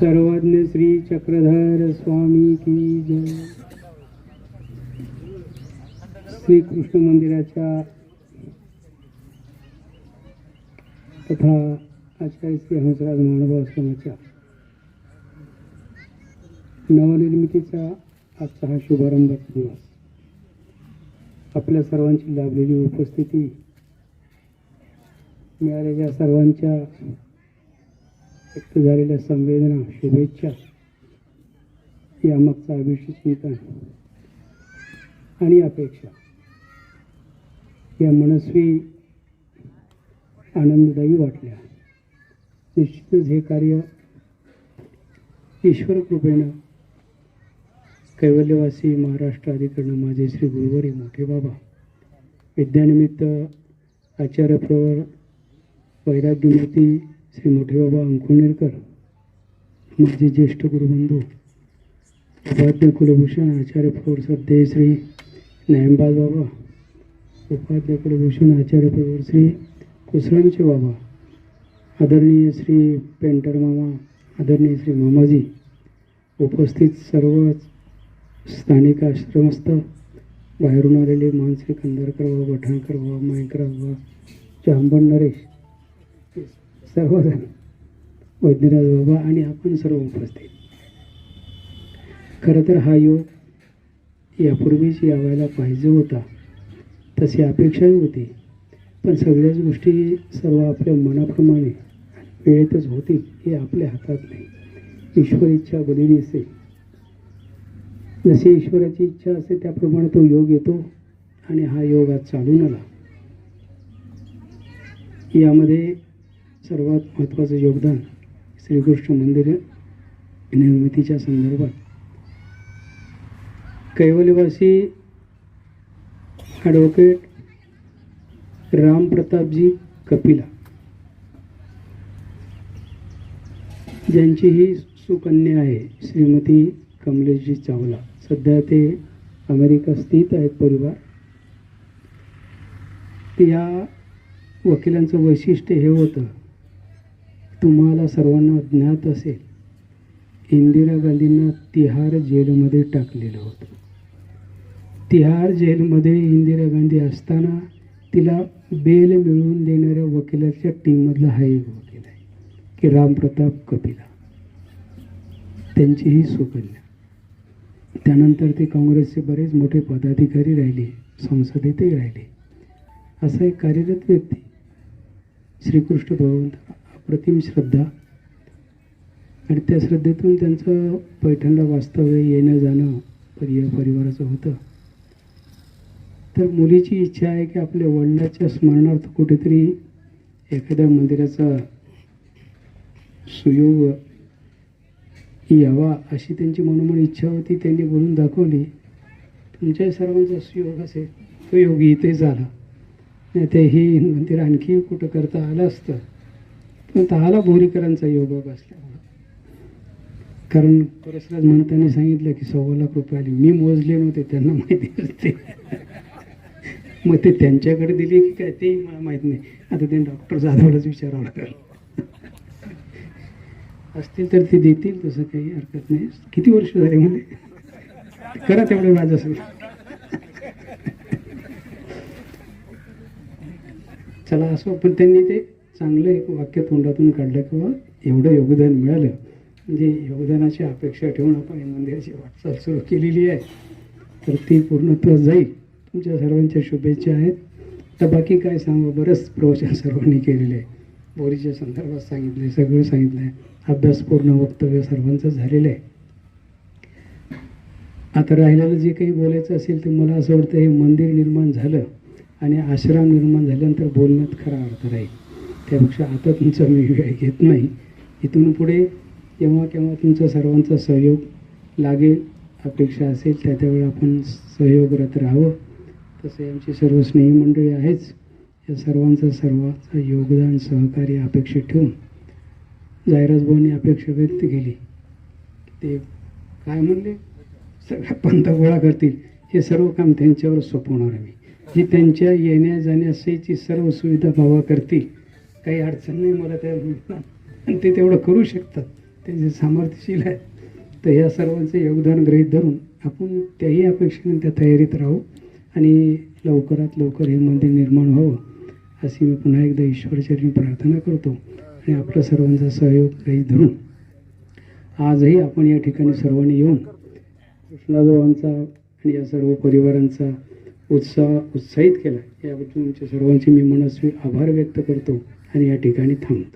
सर्वज्ञ श्री चक्रधर स्वामी की जय. श्री कृष्ण मंदिराच्या तथा आचार्य श्री हंसराज महानुभाव आश्रमाच्या नवनिर्मितीचा आजचा हा शुभारंभाचा दिवस. आपल्या सर्वांची लाभलेली उपस्थिती मिळालेल्या सर्वांच्या व्यक्त झालेल्या संवेदना शुभेच्छा यामागचा अभिष्ट चिंतन आणि अपेक्षा. या मनस्वी आनंददायी वाटल्या. निश्चितच हे कार्य ईश्वर कृपेनं कैवल्यवासी महाराष्ट्र अधिकरण माझे श्री गुरुवारी मोठे बाबा. विद्यानिमित्त आचार्य प्रवर वैराग्यमूर्ती श्री मोठे बाबा अंकुनेरकर माझे ज्येष्ठ गुरुबंधू उपाध्याय कुलभूषण आचार्य प्रवर सध्या श्री बाबा उपाध्याय कुलभूषण आचार्य प्रवर श्री कुसरामचे बाबा आदरणीय श्री पेंटर मामा आदरणीय श्री मामाजी उपस्थित सर्व स्थानिक आश्रमस्थ बाहेरून आलेले मानसी कंदारकर बाबा बठाणकर बाबा मायकर बाबा जांबण नरेश सर्वजण वैद्यराज बाबा आणि आपण सर्व उपस्थित. खरं तर हा योग यापूर्वीच यावायला पाहिजे होता तशी अपेक्षाही होती. पण सगळ्याच गोष्टी सर्व आपल्या मनाप्रमाणे वेळेतच होतील हे आपल्या हातात नाही. ईश्वर इच्छा बदली असते जशी ईश्वराची इच्छा असते त्याप्रमाणे तो योग येतो आणि हा योग आज चालून आला. यामध्ये सर्वात महत्त्वाचं योगदान श्रीकृष्ण मंदिर निर्मितीच्या संदर्भात. कैवलवासी ॲडव्होकेट रामप्रतापजी कपिला ज्यांची ही सुकन्या आहे श्रीमती कमलेशजी चावला. सध्या ते अमेरिका स्थित आहेत परिवार. या वकिलांचं वैशिष्ट्य हे होतं तुम्हाला सर्वांना ज्ञात असेल इंदिरा गांधींना तिहार जेलमध्ये टाकलेलं होतं. तिहार जेलमध्ये इंदिरा गांधी असताना तिला बेल मिळवून देणाऱ्या वकिलाच्या टीममधला हा एक वकील आहे की रामप्रताप कपिला. त्यांची ही सुकन्या. त्यानंतर ते काँग्रेसचे बरेच मोठे पदाधिकारी राहिले संसदेतही राहिले. असा एक कार्यरत व्यक्ती श्रीकृष्ण भगवंत अप्रतिम श्रद्धा. आणि त्या श्रद्धेतून त्यांचं पैठणला वास्तव्य येणं जाणं परि परिवाराचं होतं. तर मुलीची इच्छा आहे की आपल्या वडिलाच्या स्मरणार्थ कुठेतरी एखाद्या मंदिराचा सुयोग यावा अशी त्यांची मनोमन इच्छा होती. त्यांनी बोलून दाखवली तुमच्या सर्वांचा सुयोग असेल तो योगी इथे झाला. नाही ते हे मंदिर आणखी कुठं करता आलं असतं? पण बोरीकरांचा योग असल्यामुळं कारण परसराज म्हणताना सांगितलं की सव्वा लाख रुपये आले. मी मोजले नव्हते त्यांना माहिती असते. मग ते त्यांच्याकडे दिले की काय? तेही मला माहीत नाही. आता ते डॉक्टर जाधवलाच विचारावं लागेल. असतील तर ते देतील तसं काही हरकत नाही. किती वर्ष झाले म्हणजे करा तेवढं व्याज असेल. चला असो. पण त्यांनी ते चांगलं एक वाक्य तोंडातून काढलं किंवा एवढं योगदान मिळालं. म्हणजे योगदानाची अपेक्षा ठेवून आपण मंदिराची वाटचाल सुरू केलेली आहे. तर ती पूर्णत्व जाईल. तुमच्या सर्वांच्या शुभेच्छा आहेत. तर बाकी काय सांगू? बरंच प्रवचन सर्वांनी केलेलं आहे. बोरीच्या संदर्भात सांगितलं आहे सगळं सांगितलं आहे अभ्यासपूर्ण वक्तव्य सर्वांचं झालेलं आहे. आता राहिलेलं जे काही बोलायचं असेल तर मला असं वाटतं हे मंदिर निर्माण झालं आणि आश्रम निर्माण झाल्यानंतर बोलण्यात खरा अर्थ राहील. त्यापेक्षा आता तुमचा मी वेळ घेत नाही. इथून पुढे केव्हा केव्हा तुमचा सर्वांचा सहयोग लागेल अपेक्षा असेल त्या त्यावेळी आपण सहयोगरत राहावं. तसे आमची सर्व स्नेही मंडळी आहेच. या सर्वांचं सर्वांचं योगदान सहकार्य अपेक्षित ठेवून जाहिरातभाऊंनी अपेक्षा व्यक्त केली. ते काय म्हणले? सगळ्या पंत गोळा करतील. हे सर्व काम त्यांच्यावर सोपवणार आम्ही. जी त्यांच्या येण्याजाण्याची सर्व सुविधा बाबा करतील. काही अडचण नाही मला त्या आणि ते तेवढं करू शकतात. ते जे सामर्थ्यशील आहे तर ह्या सर्वांचं योगदान गृहीत धरून आपण त्याही अपेक्षेने त्या तयारीत राहू आणि लवकरात लवकर हे मंदिर निर्माण व्हावं अशी मी पुन्हा एकदा ईश्वरचरणी प्रार्थना करतो आणि आपल्या सर्वांचा सहयोग गृहीत धरून. आजही आपण या ठिकाणी सर्वांनी येऊन कृष्णादेवांचा आणि या सर्व परिवारांचा उत्साह उत्साहित केला. याबद्दल तुमच्या सर्वांचे मी मनस्वी आभार व्यक्त करतो. आणि या ठिकाणी थांबतो.